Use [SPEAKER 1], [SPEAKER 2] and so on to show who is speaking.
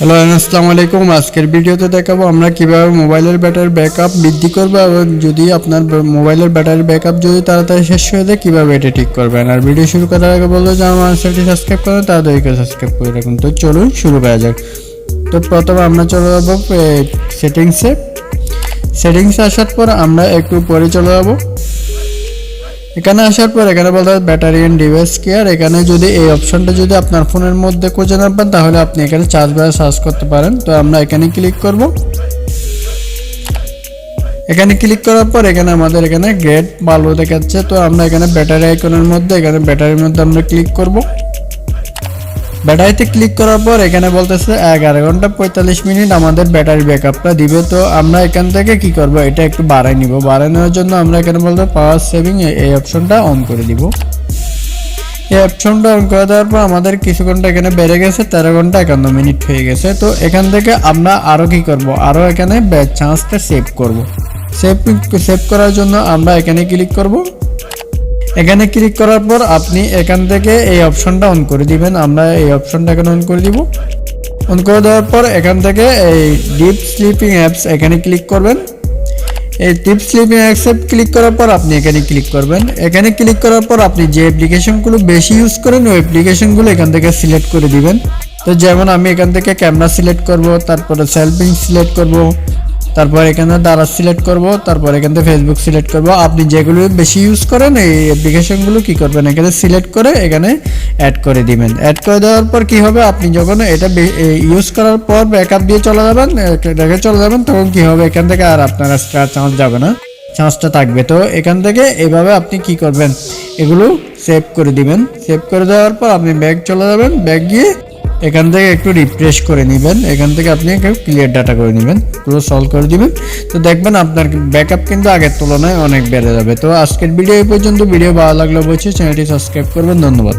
[SPEAKER 1] Hello আসসালামু আলাইকুম আজকের ভিডিওতে দেখাবো আমরা কীভাবে মোবাইলের ব্যাটারি ব্যাকআপ বৃদ্ধি করব এবং যদি আপনার মোবাইলের ব্যাটারি ব্যাকআপ যদি তাড়াতাড়ি শেষ হয়ে যায়, কীভাবে এটা ঠিক করবেন আর ভিডিও শুরু করার আগে বলব যে আমার চ্যানেলটি সাবস্ক্রাইব করেন তাড়াতাড়ি করে সাবস্ক্রাইব করে রাখুন। তো চলুন শুরু করা যাক। তো প্রথমে আমরা চলে যাব সেটিংসে সেটিংসে আসার পর আমরা একটু পরে চলে যাব। এখানে আসার পর এখানে বলতে ব্যাটারি অ্যান্ড ডিভাইস কেয়ার। এখানে যদি এই অপশনটা যদি আপনার ফোনের মধ্যে খুঁজে না পান, তাহলে আপনি এখানে চার্জ বাজার সার্চ করতে পারেন। তো আমরা এখানে ক্লিক করব। এখানে ক্লিক করার পর এখানে আমাদের এখানে গ্রেড ভালো দেখাচ্ছে। তো আমরা এখানে ব্যাটারি আইকনের মধ্যে, এখানে ব্যাটারির মধ্যে আমরা ক্লিক করব। ব্যাটারিতে ক্লিক করার পর এখানে বলতেছে এগারো ঘণ্টা পঁয়তাল্লিশ মিনিট আমাদের ব্যাটারি ব্যাকআপটা দিবে। তো আমরা এখান থেকে কি করব? এটা একটু বাড়াই নিব। নেওয়ার জন্য আমরা এখানে বলতে পাওয়ার সেভিং এই অপশনটা অন করে দিব। এই অপশনটা অন করে দেওয়ার পর আমাদের কিছু ঘণ্টা এখানে বেড়ে গেছে, তেরো ঘণ্টা একান্ন মিনিট হয়ে গেছে। তো এখান থেকে আমরা আরও কি করব? আরও এখানে চান্সটা সেভ করব। সেভ সেভ করার জন্য আমরা এখানে ক্লিক করব। এখানে ক্লিক করার পর আপনি এখান থেকে এই অপশনটা অন করে দিবেন। আমরা এই অপশনটা এখানে অন করে দিব। অন করে দেওয়ার পর এখান থেকে এই ডিপ স্লিপিং অ্যাপস এখানে ক্লিক করবেন। এই ডিপ স্লিপিং অ্যাপসে ক্লিক করার পর আপনি এখানে ক্লিক করবেন। এখানে ক্লিক করার পর আপনি যে অ্যাপ্লিকেশনগুলো বেশি ইউজ করেন, ওই অ্যাপ্লিকেশনগুলো এখান থেকে সিলেক্ট করে দিবেন। তো যেমন আমি এখান থেকে ক্যামেরা সিলেক্ট করব, তারপরে সেলফিং সিলেক্ট করব তারপর এখানে দ্বারা সিলেক্ট করব, তারপর এখান থেকে ফেসবুক সিলেক্ট করব। আপনি যেগুলো বেশি ইউজ করেন, এই অ্যাপ্লিকেশনগুলো কি করবেন? এখানে সিলেক্ট করে এখানে অ্যাড করে দিবেন। অ্যাড করে দেওয়ার পর কি হবে? আপনি যখন এটা ইউজ করার পর ব্যাকআপ দিয়ে চলে যাবেন রেখে চলে যাবেন, তখন কি হবে? এখান থেকে আর আপনার আর চান্স যাবে না। চান্সটা থাকবে। তো এখান থেকে এভাবে আপনি কি করবেন? এগুলো সেভ করে দিবেন। সেভ করে দেওয়ার পর আপনি ব্যাগ চলে যাবেন। ব্যাগ গিয়ে এখান থেকে একটু রিফ্রেশ করে নেবেন। এখান থেকে আপনি একটু ক্লিয়ার ডাটা করে নেবেন। পুরো সলভ করে দিবেন। তো দেখবেন আপনার ব্যাকআপ কিন্তু আগের তুলনায় অনেক বেড়ে যাবে। তো আজকের ভিডিও এই পর্যন্ত। ভিডিও ভালো লাগলে অবশ্যই চ্যানেলটি সাবস্ক্রাইব করবেন। ধন্যবাদ।